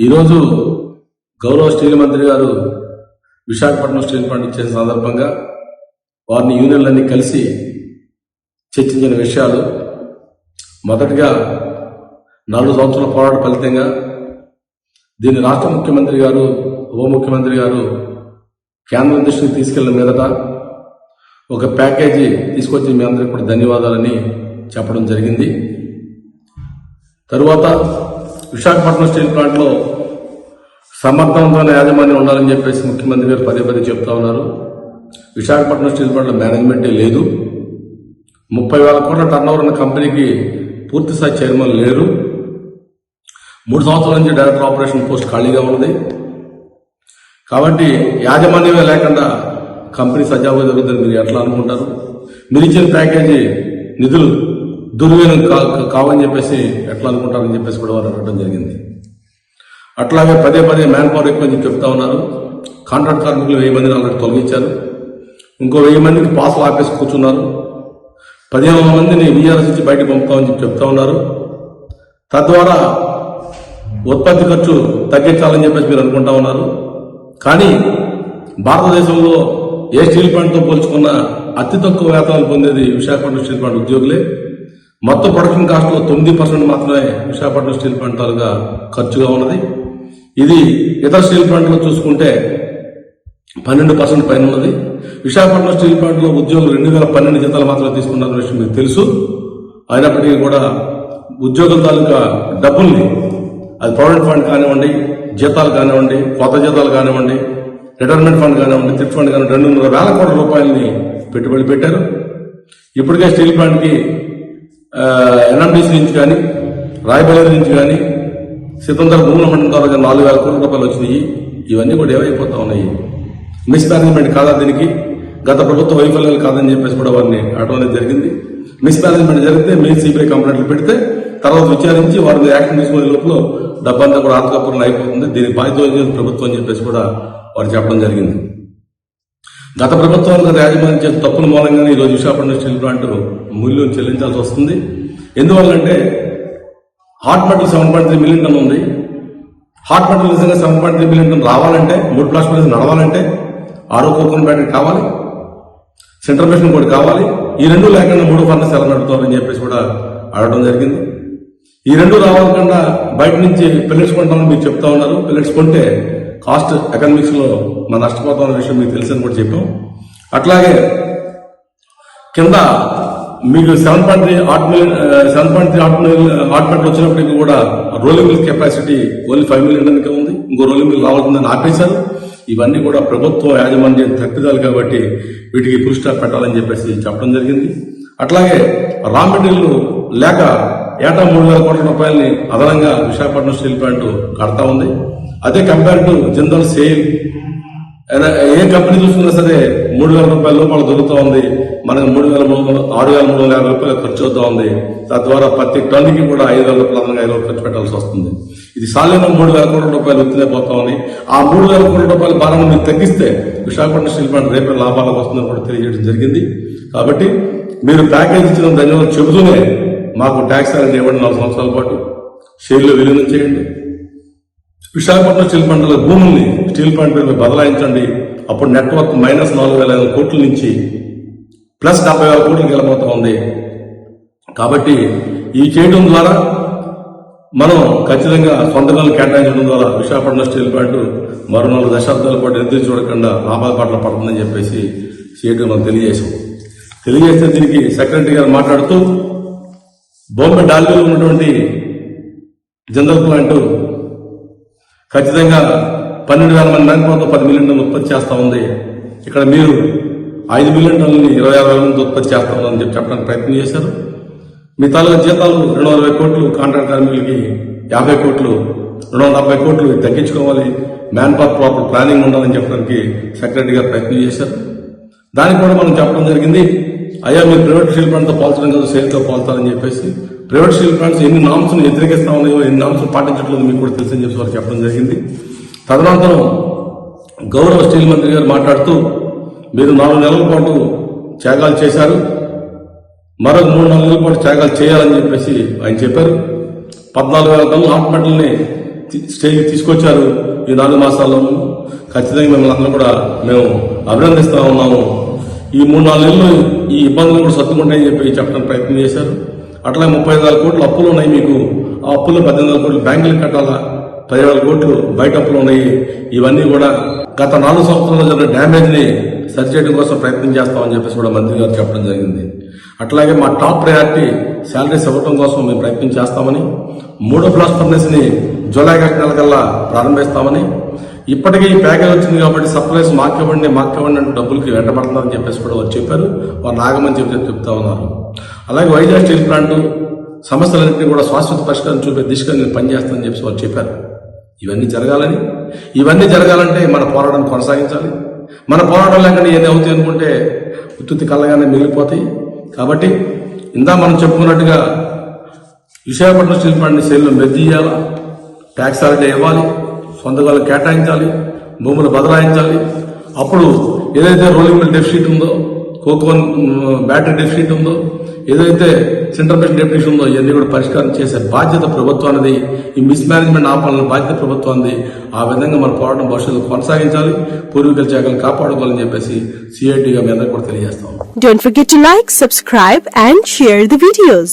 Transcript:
ఈరోజు గౌరవ స్టీల్ మంత్రి గారు విశాఖపట్నం స్టీల్ ప్లాంట్ ఇచ్చిన సందర్భంగా వారిని యూనియన్లన్నీ కలిసి చర్చించిన విషయాలు మొదటిగా నాలుగు సంవత్సరాల పోరాట ఫలితంగా దీన్ని రాష్ట్ర ముఖ్యమంత్రి గారు ఉప ముఖ్యమంత్రి గారు కేంద్రం దృష్టికి తీసుకెళ్ళిన మీదట ఒక ప్యాకేజీ తీసుకొచ్చి మీ అందరికి కూడా ధన్యవాదాలని చెప్పడం జరిగింది. తరువాత విశాఖపట్నం స్టీల్ ప్లాంట్లో సమర్థవంతమైన యాజమాన్యం ఉండాలని చెప్పేసి ముఖ్యమంత్రి గారు పదే పదే చెప్తా ఉన్నారు. విశాఖపట్నం స్టీల్ ప్లాంట్లో మేనేజ్మెంటే లేదు. ముప్పై వేల కోట్ల టర్నోవర్ ఉన్న కంపెనీకి పూర్తి స్థాయి చైర్మన్ లేరు. మూడు సంవత్సరాల నుంచి డైరెక్టర్ ఆపరేషన్ పోస్ట్ ఖాళీగా ఉన్నది. కాబట్టి యాజమాన్యమే లేకుండా కంపెనీ సజావుగా జరుగుతుంది మీరు ఎట్లా అనుకుంటారు? మీరు ఇచ్చిన ప్యాకేజీ నిధులు దుర్వినియోగం కా కావని చెప్పేసి ఎట్లా అనుకుంటారని చెప్పేసి కూడా వారు అనడం జరిగింది. అట్లాగే పదే పదే మ్యాన్ పవర్ ఎక్కువ అని చెప్తా ఉన్నారు. కాంట్రాక్ట్ కార్మికులు వెయ్యి మందిని ఆల్రెడీ తొలగించారు. ఇంకో వెయ్యి మందికి పాసులు ఆపేసి కూర్చున్నారు. పదిహేను మందిని విఆర్ఎస్ నుంచి బయటకు పంపుతామని చెప్పి చెప్తా ఉన్నారు. తద్వారా ఉత్పత్తి ఖర్చు తగ్గించాలని చెప్పేసి మీరు అనుకుంటా ఉన్నారు. కానీ భారతదేశంలో ఏ స్టీల్ ప్లాంట్తో పోల్చుకున్న అతి తక్కువ వేతనాలు పొందేది విశాఖపట్నం స్టీల్ ప్లాంట్ ఉద్యోగులే. మొత్తం ప్రొడక్షన్ కాస్ట్లో తొమ్మిది పర్సెంట్ మాత్రమే విశాఖపట్నం స్టీల్ ప్లాంట్ తాలూగా ఖర్చుగా ఉన్నది. ఇది ఇతర స్టీల్ ప్లాంట్లో చూసుకుంటే పన్నెండు పర్సెంట్ పైన ఉన్నది. విశాఖపట్నం స్టీల్ ప్లాంట్లో ఉద్యోగులు రెండు వేల పన్నెండు జీతాలు మాత్రమే తీసుకున్న విషయం మీకు తెలుసు. అయినప్పటికీ కూడా ఉద్యోగుల తాలూకా డబ్బుల్ని అది ప్రొవిడెంట్ ఫండ్ కానివ్వండి జీతాలు కానివ్వండి కొత్త జీతాలు కానివ్వండి రిటైర్మెంట్ ఫండ్ కానివ్వండి త్రిఫ్ ఫండ్ కానివ్వండి రెండున్నర వేల కోట్ల రూపాయలని పెట్టుబడి పెట్టారు. ఇప్పటికే స్టీల్ ప్లాంట్కి ఎన్ఎండిసి నుంచి కానీ రాయబరేలి నుంచి కానీ సితందర భూముల మండలం ద్వారా నాలుగు వేల కోట్ల రూపాయలు వచ్చినాయి. ఇవన్నీ కూడా ఏమైపోతా ఉన్నాయి. మిస్మేనేజ్మెంట్ కాదా దీనికి? గత ప్రభుత్వ వైఫల్యాలు కాదని చెప్పేసి కూడా వారిని అడగడం జరిగింది. మిస్మేనేజ్మెంట్ జరిగితే మీ సిబిఐ కంప్లైంట్లు పెడితే తర్వాత విచారించి వారి యాక్షన్ తీసుకునే లోపల డబ్బంతా కూడా ఆత్మకూరణ అయిపోతుంది. దీనికి బాధ్యత ప్రభుత్వం అని చెప్పేసి కూడా వారు చెప్పడం జరిగింది. గత ప్రభుత్వం గత యాజమాన్యం చేసిన తప్పుల మూలంగానే ఈరోజు విశాఖపట్నం స్టీల్ ప్లాంట్ మూల్యం చెల్లించాల్సి వస్తుంది. ఎందువల్లంటే hot metal seven point three million ton ఉంది. హాట్ మెటల్ నిజంగా seven point three million ton రావాలంటే మూడు ప్లాస్ట్ మిల్స్ నడవాలంటే ఆరో కోకన్ బ్యాటరీ కావాలి. సెంట్రల్ మెషిన్ కూడా కావాలి. ఈ రెండు లేకుండా మూడు ఫర్నెస్ ఎలా నడుపుతారని చెప్పేసి కూడా అడగడం జరిగింది. ఈ రెండు రావాలకుండా బయట నుంచి పిల్లెట్స్ కొంటామని మీరు చెప్తా ఉన్నారు. పిల్లెట్స్ కొంటే కాస్ట్ ఎకనామిక్స్లో మనం నష్టపోతాం అనే విషయం మీకు తెలుసని కూడా చెప్పాం. అట్లాగే కింద మీకు seven point three hot million seven point three hot million hot metal వచ్చినప్పటికీ కూడా rolling mill capacity only five million టన్కే ఉంది. ఇంకో రోలింగ్ మిల్ రావాల్సిందని ఆపేశారు. ఇవన్నీ కూడా ప్రభుత్వ యాజమాన్యం తప్పిదాలు కాబట్టి వీటికి ఫుల్ స్టాప్ పెట్టాలని చెప్పేసి చెప్పడం జరిగింది. అట్లాగే రా మెటీరియల్ లేక ఏటా మూడు వేల కోట్ల రూపాయలని అదనంగా విశాఖపట్నం స్టీల్ ప్లాంట్ కడతా ఉంది. అదే కంపేర్ టు జిందల్ సేల్ ఏ కంపెనీ చూసుకున్నా సరే మూడు వేల రూపాయల లోపల దొరుకుతూ ఉంది. మనకు మూడు వేల మూడు ఆరు వేల మూడు వందల యాభై రూపాయలు ఖర్చు అవుతా ఉంది. తద్వారా ప్రతి టన్నుకి కూడా ఐదు వేల రూపాయల ఐదు ఖర్చు పెట్టాల్సి వస్తుంది. ఇది సాలిన మూడు వేల కోట్ల రూపాయలు ఎత్తునే పోతా ఉంది. ఆ మూడు వేల కోట్ల రూపాయల భారం మీరు తగ్గిస్తే విశాఖపట్నం స్టీల్ ప్లాంట్ రేపే లాభాలకు వస్తుందని కూడా తెలియజేయడం జరిగింది. కాబట్టి మీరు ప్యాకేజ్ ఇచ్చిన ధన్యవాదాలు చెబుతూనే మాకు ట్యాక్స్ అనేది ఇవ్వండి నాలుగు సంవత్సరాల పాటు. షేర్లు విలీనం చేయండి. విశాఖపట్నం స్టీల్ ప్లాంట్ల భూముల్ని స్టీల్ ప్లాంట్ మీద బదలాయించండి. అప్పుడు నెట్వర్క్ మైనస్ నాలుగు వేల ఐదు కోట్ల నుంచి ప్లస్ డెబ్బై వేల కోట్లకి వెళ్ళబోతా ఉంది. కాబట్టి ఈ చేయడం ద్వారా మనం ఖచ్చితంగా సొంతకాలు కేటాయించడం ద్వారా విశాఖపట్నం స్టీల్ ప్లాంట్ మరో నాలుగు దశాబ్దాల పాటు ఎదురు చూడకుండా లాభాల పాటలు పడుతుందని చెప్పేసి చేయడం మనం తెలియజేశాం తెలియజేస్తే దీనికి సెక్రటరీ గారు మాట్లాడుతూ బొంబే డాల్బీలో ఉన్నటువంటి జనరల్ ప్లాంట్ ఖచ్చితంగా పన్నెండు వేల మంది మ్యాన్ పది మిలియన్ టన్నులు ఉత్పత్తి చేస్తా ఉంది. ఇక్కడ మీరు ఐదు మిలియన్ టన్నులని ఇరవై ఆరు వేల మంది ఉత్పత్తి చేస్తా ఉందని చెప్పి చెప్పడానికి ప్రయత్నం చేశారు. మీ తాలూకా జీతాలు రెండు వందల అరవై కోట్లు కాంట్రాక్ట్ కార్మికులకి యాభై కోట్లు రెండు వందల డెబ్బై కోట్లు తగ్గించుకోవాలి. మ్యాన్ పవర్ ప్రాపర్ ప్లానింగ్ ఉండాలని చెప్పడానికి సెక్రటరీ గారు ప్రయత్నం చేశారు. దానికి కూడా మనం చెప్పడం జరిగింది అయ్యా మీరు ప్రైవేట్ స్టీల్ ప్లాంట్తో పోల్చడం కాదు సేల్తో పోల్చాలని చెప్పేసి ప్రైవేట్ స్టీల్ ప్లాంట్స్ ఎన్ని నామ్స్ను వ్యతిరేకిస్తా ఉన్నాయో ఎన్ని నామ్స్ పాటించట్లేదు మీకు కూడా తెలుసని చెప్పి వారు చెప్పడం జరిగింది. తదనంతరం గౌరవ స్టీల్ మంత్రి గారు మాట్లాడుతూ మీరు నాలుగు నెలల పాటు త్యాగాలు చేశారు. మరొక మూడు నాలుగు నెలల పాటు త్యాగాలు చేయాలని చెప్పేసి ఆయన చెప్పారు. పద్నాలుగు వేల టన్నుల హాట్ మెటల్ని తి- స్టేజ్కి తీసుకొచ్చారు ఈ నాలుగు మాసాల్లో. ఖచ్చితంగా మిమ్మల్ని అందరూ కూడా మేము అభినందిస్తూ ఉన్నాము. ఈ మూడు నాలుగు నెలలు ఈ ఇబ్బందులు కూడా సర్దుకుంటాయని చెప్పి చెప్పడానికి ప్రయత్నం చేశారు. అట్లా ముప్పై ఐదు వేల కోట్లు అప్పులు ఉన్నాయి మీకు. ఆ అప్పులు పద్దెనిమిది వేల కోట్లు బ్యాంకులకు కట్టాలా? పదివేల కోట్లు బయట అప్పులు ఉన్నాయి. ఇవన్నీ కూడా గత నాలుగు సంవత్సరాల్లో జరిగిన డ్యామేజ్ని సరిచేయడం కోసం ప్రయత్నం చేస్తామని చెప్పేసి కూడా మంత్రి గారు చెప్పడం జరిగింది. అట్లాగే మా టాప్ ప్రయారిటీ శాలరీస్ ఇవ్వడం కోసం మేము ప్రయత్నం చేస్తామని మూడో బ్లాస్ట్ ఫర్నెస్ని జూలై ఆగస్టు నెల కల్లా ప్రారంభిస్తామని ఇప్పటికే ఈ ప్యాకేజ్ వచ్చింది కాబట్టి సప్లైస్ మాకు ఇవ్వండి మాకు ఇవ్వండి అంటే డబ్బులకి వెంటబడుతున్నారని చెప్పేసి కూడా వారు చెప్పారు. వారు నాగమని చెప్పి చెప్తా ఉన్నారు. అలాగే వైజాగ్ స్టీల్ ప్లాంట్ సమస్యలన్నింటినీ కూడా శాశ్వత పరిష్కారం చూపే దిశగా నేను పనిచేస్తానని చెప్పి వాళ్ళు చెప్పారు. ఇవన్నీ జరగాలని ఇవన్నీ జరగాలంటే మన పోరాటం కొనసాగించాలి. మన పోరాటం లేకుండా ఏది అవుతాయి అనుకుంటే ఉత్తుత్తి కళ్ళగానే మిగిలిపోతాయి. కాబట్టి ఇందా మనం చెప్పుకున్నట్టుగా విశాఖపట్నం స్టీల్ ప్లాంట్ని సేల్లో మెద్దీయాలా ట్యాక్స్ హాలిడే ఇవ్వాలి సొంతగా కేటాయించాలి భూములు బదలాయించాలి. అప్పుడు ఏదైతే రోలింగ్ మిల్ డెఫిసిట్ ఉందో కోకోన్ బ్యాటరీ డెఫిసిట్ ఉందో ఏదైతే సెంట్రల్ బెస్ట్ డెప్యూటేషన్ ఉందో ఇవన్నీ కూడా పరిష్కారం చేసే బాధ్యత ప్రభుత్వానిది ఈ మిస్ మేనేజ్మెంట్ ఆపాలన్న బాధ్యత ప్రభుత్వానిది ఆ విధంగా మన పోరాటం భవిష్యత్తు కొనసాగించాలి పూర్వీకుల జాగ్రత్తలు కాపాడుకోవాలని చెప్పేసి సిఐటిగా మీ అందరికీ కూడా తెలియజేస్తాం Don't forget to like, subscribe and share the videos.